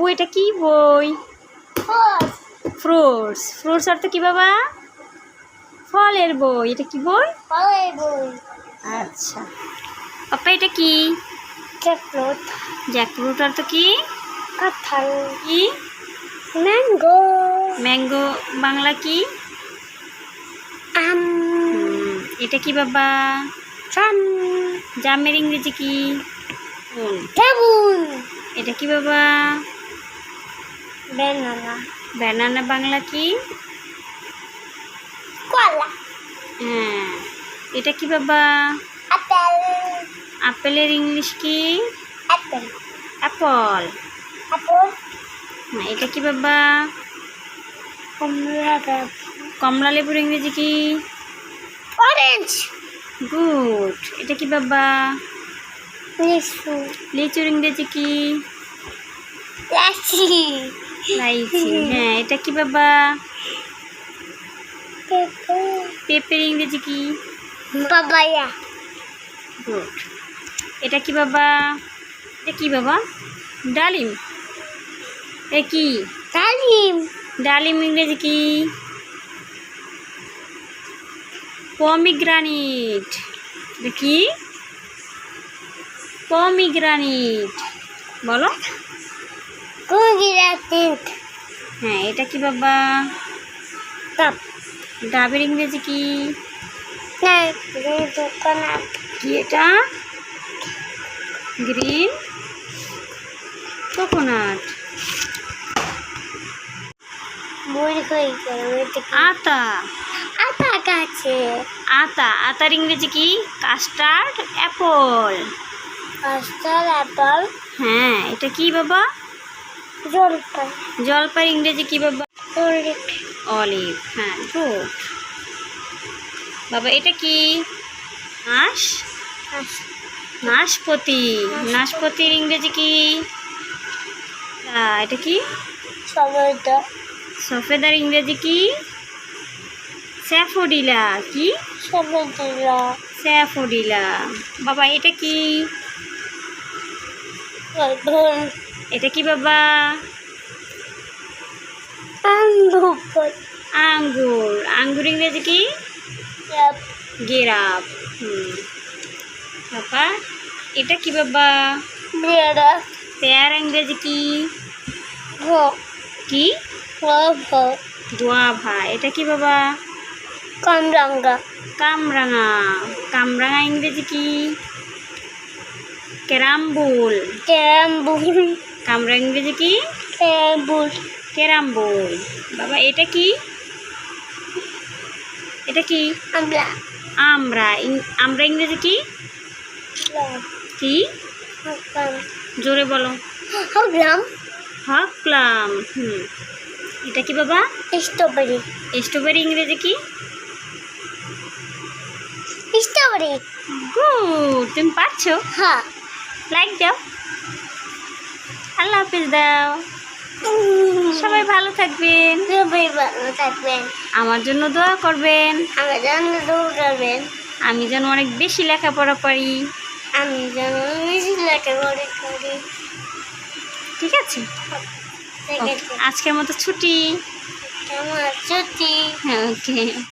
আব্বু এটা কি বই. ফ্রুটস। ফ্রুটস। অর্থ কি বাবা? ফলের বই। এটা কি বই? Volleyball. আচ্ছা। পাপা এটা কি? জ্যাকফ্রুট। জ্যাকফ্রুট অর্থ কি? কাঁঠাল। কি? ম্যাঙ্গো। ম্যাঙ্গো। বাংলা কি? আম। এটা কি বাবা? জাম। জামের ইংরেজি কি? কোন? এটা কি বাবা? ব্যানানা ব্যানানা বাংলা কি? কলা। হ্যাঁ। এটা কি বাবা? আপেল। আপেলের ইংলিশ কি? অ্যাপেল। অ্যাপল। হ্যাঁ এটা কি বাবা? কমলা কমলা লেবুর ইংরেজি কি? অরেঞ্জ। গুড। এটা কি বাবা? লিচু। লিচুর ইংরেজি কি? লাচি। লাইচি হ্যাঁ এটা কি বাবা? পেঁপে পেঁপের ইংরেজি কি? পাপায়া গুড এটা কি বাবা? এটা কি বাবা? ডালিম। এ কি? ডালিম। ডালিম ইংরেজি কি? পমিগ্রানিট এটা কি? পমিগ্রানিট বলো। হ্যাঁ এটা কি বাবা? কাপ ডাবের ইংরেজি কি? এটা? Green coconut. আতা। আতা গাছে। আতা। আতার ইংরেজি কি? Custard apple. Custard apple. হ্যাঁ এটা কি বাবা? জলপাই। জলপাই ইংরেজি কি বাবা? অলিভ। অলিভ হ্যাঁ গুড বাবা এটা কি? হাঁস নাশপতি। নাশপতির ইংরেজি কি? এটা কি? সবুজ সফেদার ইংরেজি কি? স্যাফোডিলা কি? সবুজ স্যাফোডিলা। বাবা এটা কি? এটা কি বাবা? আঙ্গুর। আঙ্গুর। আঙ্গুর ইংরেজি কি? গেরাপ। হুম। বাবা এটা কি বাবা? বেড়া পেয়ার ইংরেজি কি? কি? দোয়াভা এটা কি বাবা? কামরাঙ্গা। কামরাঙা। কামরাঙা ইংরেজি কি? ক্যারামবুল। ক্যাম্বুল কামরা ইংরেজি কি? ক্যারাম বোর্ড বাবা এটা কি? এটা কি? আমরা। আমরা। আমরা ইংরেজি কি? কি? জোরে বলো। হলাম হাকলাম হুম। এটা কি বাবা? স্ট্রবেরি। স্ট্রবেরি ইংরেজি কি? স্ট্রবেরি। গুড তুমি পারছ? হ্যাঁ। লাইক দাও। আল্লাহ হাফিজ দাও। সবাই ভালো থাকবেন। সবাই ভালো থাকবেন। আমার জন্য দোয়া করবেন। আমার জন্য দৌড়াবেন আমি যেন অনেক বেশি লেখাপড়া পারি আমি যেন বেশি লেখাপড়া করি। ঠিক আছে? আজকের মতো ছুটি। ছুটি। হ্যাঁ ওকে।